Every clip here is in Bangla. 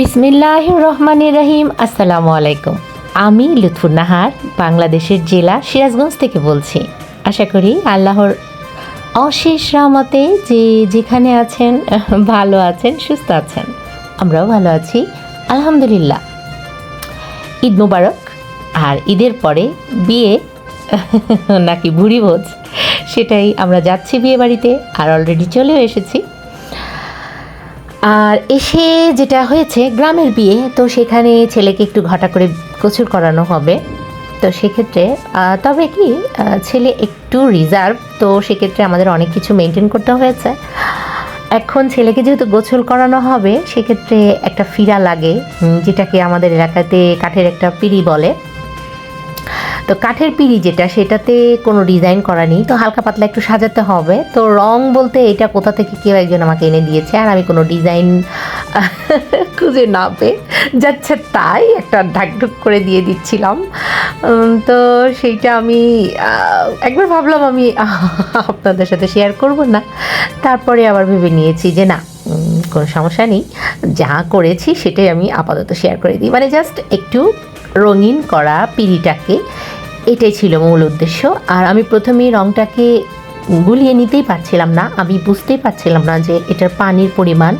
বিসমিল্লাহ রহমান রহিম, আসসালামু আলাইকুম। আমি লুৎফুর নাহার, বাংলাদেশের জেলা সিরাজগঞ্জ থেকে বলছি। আশা করি আল্লাহর অশেষ রামতে যে যেখানে আছেন, ভালো আছেন, সুস্থ আছেন। আমরাও ভালো আছি, আলহামদুলিল্লাহ। ঈদ মুবারক, আর ঈদের পরে বিয়ে, নাকি ভুড়ি ভোজ, সেটাই আমরা যাচ্ছি বিয়ে বাড়িতে আর অলরেডি চলেও এসেছি। আর এসে যেটা হয়েছে, গ্রামের বিয়ে, তো সেখানে ছেলেকে একটু ঘটা করে গোসল করানো হবে। তো সেক্ষেত্রে তবে কি ছেলে একটু রিজার্ভ তো সেক্ষেত্রে আমাদের অনেক কিছু মেনটেন করতে হয়েছে। এখন ছেলেকে যেহেতু গোসল করানো হবে, সেক্ষেত্রে একটা ফিরা লাগে যেটাকে আমাদের এলাকাতে কাঠের একটা পিড়ি বলে। তো কাঠের পিড়ি যেটা, সেটাতে কোনো ডিজাইন করা নেই। তো হালকা পাতলা একটু সাজাতে হবে। তো রং বলতে এটা কোথা থেকে কেউ একজন আমাকে এনে দিয়েছে, আর আমি কোনো ডিজাইন খুঁজে না পেয়ে যাচ্ছে তাই একটা ঢাকঢুক করে দিয়ে দিচ্ছিলাম। তো সেইটা আমি একবার ভাবলাম আমি আপনাদের সাথে শেয়ার করব না। তারপরে আবার ভেবে নিয়েছি যে না কোনো সমস্যা নেই। যা করেছি সেটাই আমি আপাতত শেয়ার করে দিই। মানে জাস্ট একটু রঙিন করা পিড়িটাকে এটাই ছিল মূল উদ্দেশ্য। আর আমি প্রথমেই রঙটাকে গুলিয়ে নিতেই পারছিলাম না। আমি বুঝতেই পারছিলাম না যে এটার পানির পরিমাণ,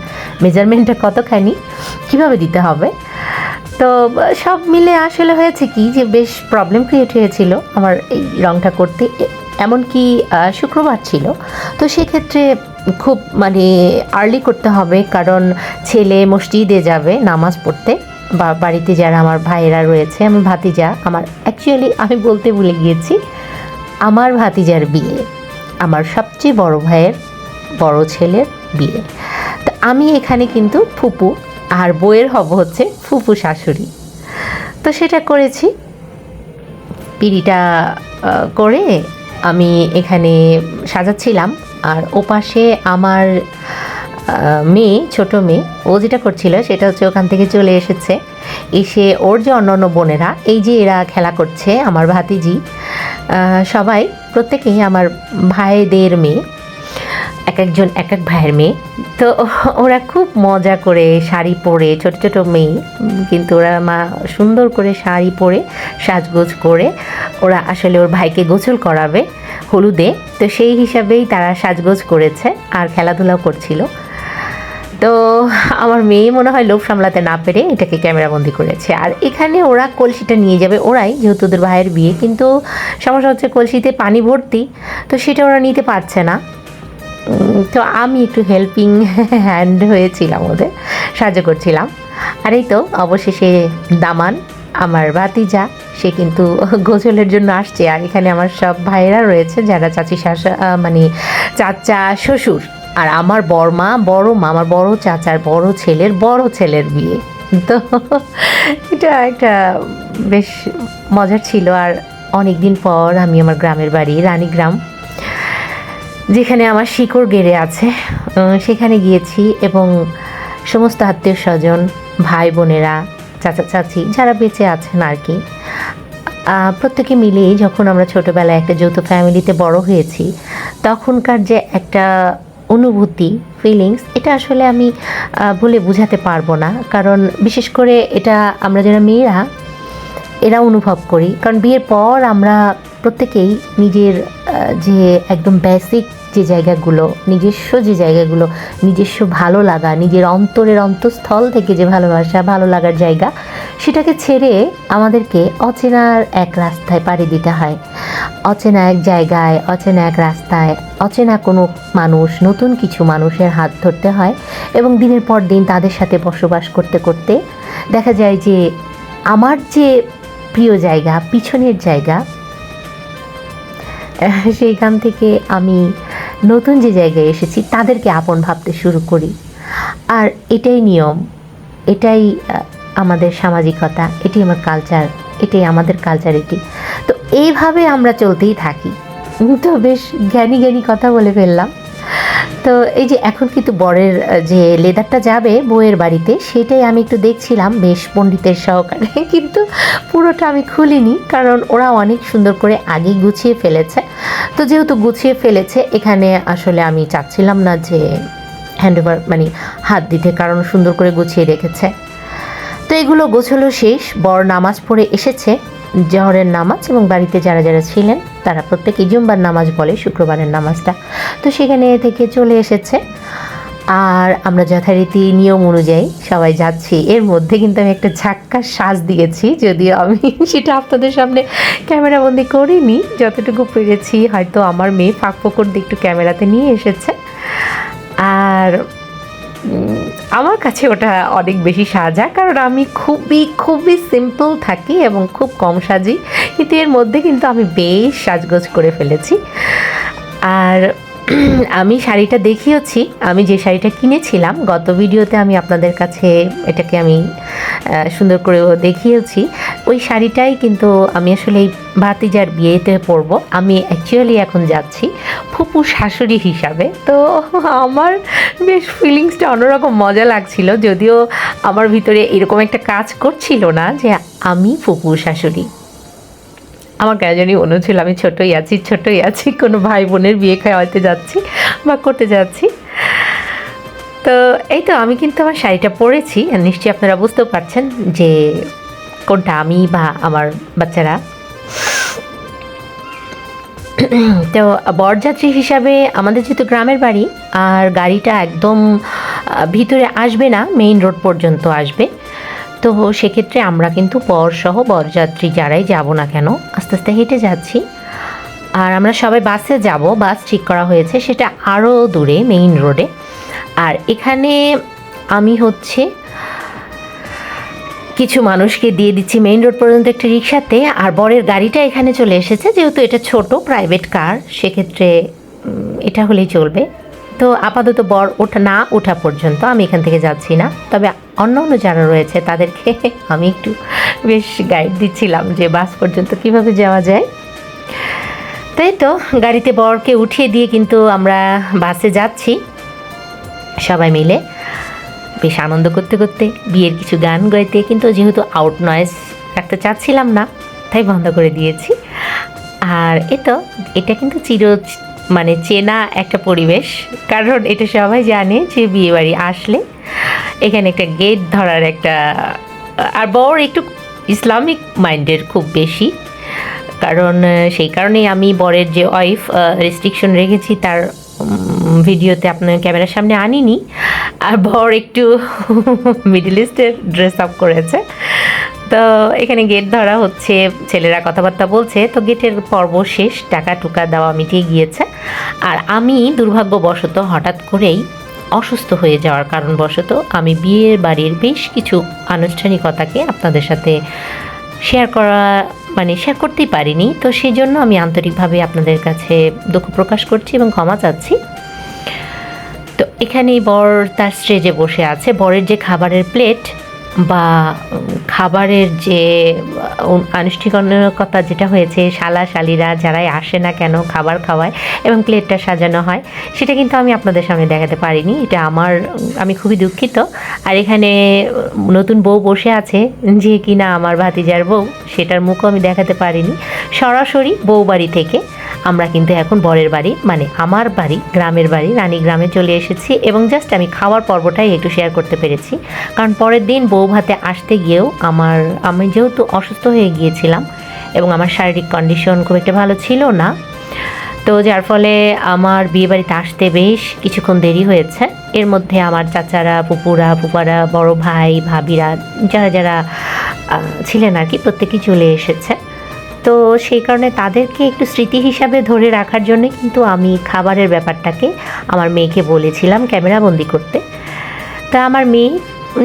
মেজারমেন্টটা কতখানি, কীভাবে দিতে হবে। তো, সব মিলে আসলে হয়েছে কি যে বেশ প্রবলেম ক্রিয়েট হয়েছিল আমার এই রঙটা করতে। এমনকি শুক্রবার ছিল। তো সেক্ষেত্রে খুব মানে আর্লি করতে হবে, কারণ ছেলে মসজিদে যাবে নামাজ পড়তে। বা বাড়িতে যারা আমার ভাইয়েরা রয়েছে, আমার ভাতিজা, আমার অ্যাকচুয়ালি আমি বলতে ভুলে গিয়েছি, আমার ভাতিজার বিয়ে, আমার সবচেয়ে বড় ভাইয়ের বড় ছেলের বিয়ে। তো আমি এখানে কিন্তু ফুপু, আর বইয়ের হব হচ্ছে ফুপু শাশুড়ি। তো সেটা করেছি, পিড়িটা করে আমি এখানে সাজাচ্ছিলাম, আর ওপাশে আমার মেয়ে, ছোট মেয়ে, ও যেটা করছিল সেটা হচ্ছে ওখান থেকে চলে এসেছে। এসে ওর যে অন্য অন্য বোনেরা, এই যে এরা খেলা করছে, আমার ভাতিজি সবাই, প্রত্যেকেই আমার ভাইদের মেয়ে, এক একজন, এক এক ভাইয়ের মেয়ে। তো ওরা খুব মজা করে শাড়ি পরে, ছোট ছোট মেয়ে, কিন্তু ওরা মা সুন্দর করে শাড়ি পরে সাজগোজ করে, ওরা আসলে ওর ভাইকে গোসল করাবে হলুদে। তো সেই হিসাবেই তারা সাজগোজ করেছে, আর খেলাধুলাও করছিল। তো আমার মেয়ে মনে হয় লোভ সামলাতে না পেরে এটাকে ক্যামেরাবন্দি করেছে। আর এখানে ওরা কলসিটা নিয়ে যাবে ওরাই, যেহেতু ওদের ভাইয়ের বিয়ে, কিন্তু সমস্যা হচ্ছে কলসিতে পানি ভর্তি, তো সেটা ওরা নিতে পারছে না। তো আমি একটু হেল্পিং হ্যান্ড হয়েছিলাম ওদের, সাহায্য করছিলাম। আর এই তো অবশেষে দামান, আমার ভাতিজা, সে কিন্তু গোসলের জন্য আসছে। আর এখানে আমার সব ভাইয়েরা রয়েছে, যারা চাচি শাশা মানে চাচা, শ্বশুর। আর আমার বড় মা আমার বড় চাচার বড় ছেলের বড় ছেলের বিয়ে। তো এটা একটা বেশ মজার ছিল আর অনেক দিন পর আমি আমার গ্রামের বাড়ি, রানীগ্রাম, যেখানে আমার শিকড় গেড়ে আছে। সেখানে গিয়েছি এবং সমস্ত আত্মীয় স্বজন, ভাই বোনেরা, চাচা চাচি যারা বেঁচে আছেন আর কি প্রত্যেকে মিলেই যখন আমরা ছোটোবেলায় একটা যৌথ ফ্যামিলিতে বড় হয়েছি, তখনকার যে একটা অনুভূতি ফিলিংস এটা আসলে আমি বলে বোঝাতে পারব না। কারণ বিশেষ করে এটা আমরা যারা মেয়েরা, এরা অনুভব করি। কারণ বিয়ের পর আমরা প্রত্যেকেই নিজের যে একদম বেসিক যে জায়গাগুলো, নিজস্ব যে জায়গাগুলো, নিজস্ব ভালো লাগা, নিজের অন্তরের অন্তঃস্থল থেকে যে ভালোবাসা, ভালো লাগার জায়গা, সেটাকে ছেড়ে আমাদেরকে অচেনার এক রাস্তায় পাড়ি দিতে হয়। অচেনা এক জায়গায়, অচেনা এক রাস্তায়, অচেনা কোনো মানুষ, নতুন কিছু মানুষের হাত ধরতে হয় এবং দিনের পর দিন তাদের সাথে বসবাস করতে করতে দেখা যায় যে আমার যে প্রিয় জায়গা, পিছনের জায়গা, সেইখান থেকে আমি নতুন যে জায়গায় এসেছি, তাদেরকে আপন ভাবতে শুরু করি। আর এটাই নিয়ম, এটাই আমাদের সামাজিকতা এটি আমার কালচার এটাই আমাদের কালচার এটি। তো এইভাবে আমরা চলতেই থাকি। তো বেশ জ্ঞানী জ্ঞানী কথা বলে ফেললাম। তো এই যে এখন কিন্তু বরের যে লেদারটা যাবে বউয়ের বাড়িতে, সেটাই আমি একটু দেখছিলাম বেশ পণ্ডিতের সহকারে। কিন্তু পুরোটা আমি খুলিনি, কারণ ওরা অনেক সুন্দর করে আগেই গুছিয়ে ফেলেছে। তো যেহেতু গুছিয়ে ফেলেছে, এখানে আসলে আমি চাচ্ছিলাম না যে হ্যান্ড ওভার মানে হাত দিতে, কারণ সুন্দর করে গুছিয়ে রেখেছে। তো এগুলো গোছলো শেষ। বর নামাজ পড়ে এসেছে। জহরের নামাজ এবং বাড়িতে যারা যারা ছিলেন, তারা প্রত্যেকে জুম্বার নামাজ বলে শুক্রবারের নামাজটা। তো সেখানে থেকে চলে এসেছে। আর আমরা যথারীতি নিয়ম অনুযায়ী সবাই যাচ্ছি। এর মধ্যে কিন্তু আমি একটা ঝাক্কা শ্বাস দিয়েছি, যদিও আমি সেটা আপনাদের সামনে ক্যামেরাবন্দি করিনি। যতটুকু পেরেছি, হয়তো আমার মেয়ে ফাঁক ফোকর দিয়ে একটু ক্যামেরাতে নিয়ে এসেছে। আর আমার কাছে ওটা অনেক বেশি সাজা, কারণ আমি খুবই খুবই সিম্পল থাকি এবং খুব কম সাজি। কিন্তু এর মধ্যে কিন্তু আমি বেশ সাজগোজ করে ফেলেছি। আর আমি শাড়িটা দেখিয়েছি, আমি যে শাড়িটা কিনেছিলাম, গত ভিডিওতে আমি আপনাদের কাছে এটাকে আমি সুন্দর করে দেখিয়েছি। ওই শাড়িটাই কিন্তু আমি আসলে এই ভাতিজার বিয়েতে পরবো। আমি অ্যাকচুয়ালি এখন যাচ্ছি ফুপু শাশুড়ি হিসাবে। তো আমার বেশ ফিলিংসটা অন্যরকম মজা লাগছিল, যদিও আমার ভিতরে এরকম একটা কাজ করছিল না যে আমি ফুপু শাশুড়ি। আমার কেন জানি হচ্ছিল আমি ছোটই আছি ছোটই আছি, কোনো ভাই বোনের বিয়ে খাওয়াতে যাচ্ছি বা করতে যাচ্ছি। তো এই তো আমি কিন্তু আমার শাড়িটা পরেছি। নিশ্চয়ই আপনারা বুঝতেও পারছেন যে কোনটা, আমি বা আমার বাচ্চারা? তো বরযাত্রী হিসাবে আমাদের যেহেতু গ্রামের বাড়ি, আর গাড়িটা একদম ভিতরে আসবে না মেইন রোড পর্যন্ত আসবে। তো সেক্ষেত্রে আমরা কিন্তু বরসহ বরযাত্রী যারাই যাব না কেন, আস্তে আস্তে হেঁটে যাচ্ছি। আর আমরা সবাই বাসে যাব, বাস ঠিক করা হয়েছে, সেটা আরও দূরে মেইন রোডে আর এখানে আমি হচ্ছে কিছু মানুষকে দিয়ে দিচ্ছি মেইন রোড পর্যন্ত একটা রিক্সাতে, আর বরের গাড়িটা এখানে চলে এসেছে, যেহেতু এটা ছোট প্রাইভেট কার সেক্ষেত্রে এটা হলেই চলবে। তো আপাতত বর ওঠা, না ওঠা পর্যন্ত, আমি এখান থেকে যাচ্ছি না। তবে অন্য অন্য যারা রয়েছে, তাদেরকে আমি একটু বেশ গাইড দিচ্ছিলাম যে বাস পর্যন্ত কীভাবে যাওয়া যায়। তাই তো, গাড়িতে বরকে উঠিয়ে দিয়ে কিন্তু আমরা বাসে যাচ্ছি, সবাই মিলে। বেশ আনন্দ করতে করতে বিয়ের কিছু গান গাইতে, কিন্তু যেহেতু আউট নয়েজ রাখতে চাচ্ছিলাম না, তাই বন্ধ করে দিয়েছি। আর এ তো, এটা কিন্তু চির মানে চেনা একটা পরিবেশ, কারণ এটা সবাই জানে যে বিয়ে বাড়ি আসলে এখানে একটা গেট ধরার একটা, আর বর একটু ইসলামিক মাইন্ডের খুব বেশি, কারণ, সেই কারণেই আমি বরের যে ওয়াইফ রেস্ট্রিকশন রেখেছি, তার ভিডিওতে আপনার ক্যামেরার সামনে আনিনি। আর বর একটু মিডল ইস্টের ড্রেস আপ করেছে। তো এখানে গেট ধরা হচ্ছে, ছেলেরা কথাবার্তা বলছে। তো গেটের পর্ব শেষ, টাকা টুকা দেওয়া মিটিয়ে গিয়েছে। আর আমি দুর্ভাগ্যবশত হঠাৎ করেই অসুস্থ হয়ে যাওয়ার কারণবশত আমি বিয়ের বাড়ির বেশ কিছু আনুষ্ঠানিকতাকে আপনাদের সাথে শেয়ার করা মানে শেয়ার করতেই পারিনি। তো সেই জন্য আমি আন্তরিকভাবে আপনাদের কাছে দুঃখ প্রকাশ করছি এবং ক্ষমা চাচ্ছি। তো এখানেই বর তার স্টেজে বসে আছে। বরের যে খাবারের প্লেট বা, খাবারের যে আনুষ্ঠানিকতা যেটা হয়েছে, শালা শালিরা যারাই আসে না কেন খাবার খাওয়ায় এবং প্লেটটা সাজানো হয়, সেটা কিন্তু আমি আপনাদের সামনে দেখাতে পারিনি। এটা আমার, আমি খুবই দুঃখিত। আর এখানে, নতুন বউ বসে আছে, যে কিনা আমার ভাতিজার বউ, সেটার মুখও আমি দেখাতে পারিনি। সরাসরি বউ বাড়ি থেকে আমরা কিন্তু এখন বরের বাড়ি মানে আমার বাড়ি, গ্রামের বাড়ি, রানী গ্রামে চলে এসেছি এবং জাস্ট আমি খাওয়ার পর্বটাই একটু শেয়ার করতে পেরেছি। কারণ পরের দিন বউ ভাতে আসতে গিয়েও আমার, আমি যেহেতু অসুস্থ হয়ে গিয়েছিলাম এবং আমার শারীরিক কন্ডিশন খুব একটা ভালো ছিল না, তো যার ফলে আমার বিয়ে বাড়িতে আসতে বেশ কিছুক্ষণ দেরি হয়েছে। এর মধ্যে আমার চাচারা পুপুরা পুপারা বড় ভাই, ভাবিরা, যারা যারা ছিলেন আর কি, প্রত্যেকেই চলে এসেছে। তো সেই কারণে তাদেরকে একটু স্মৃতি হিসাবে ধরে রাখার জন্য কিন্তু আমি খাবারের ব্যাপারটাকে আমার মেয়েকে বলেছিলাম ক্যামেরাবন্দি করতে। তা আমার মেয়ে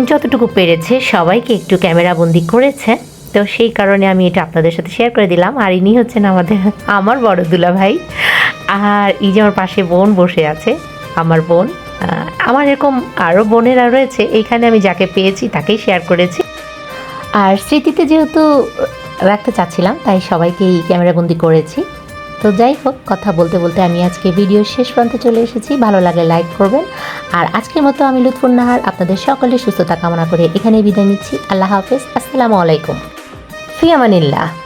যতটুকু পেরেছে সবাইকে একটু ক্যামেরাবন্দি করেছে। তো সেই কারণে আমি এটা আপনাদের সাথে শেয়ার করে দিলাম। আর ইনি হচ্ছেন আমাদের, আমার বড় দুলা ভাই আর এই যে আমার পাশে বোন বসে আছে, আমার বোন। আমার এরকম আরও বোনেরা রয়েছে এইখানে আমি যাকে পেয়েছি তাকেই শেয়ার করেছি। আর স্মৃতিতে যেহেতু রাখতে চাচ্ছিলাম, তাই সবাইকে সবাইকেই ক্যামেরাবন্দি করেছি। তো যাই হোক, কথা বলতে বলতে আমি আজকে ভিডিও শেষ প্রান্তে চলে এসেছি। ভালো লাগলে লাইক করবেন। আর আজকের মতো আমি লুৎফুল নাহার আপনাদের সকলের সুস্থতা কামনা করে এখানেই বিদায় নিচ্ছি। আল্লাহ হাফেজ। আসসালামু আলাইকুম। ফিয়ামানিল্লাহ।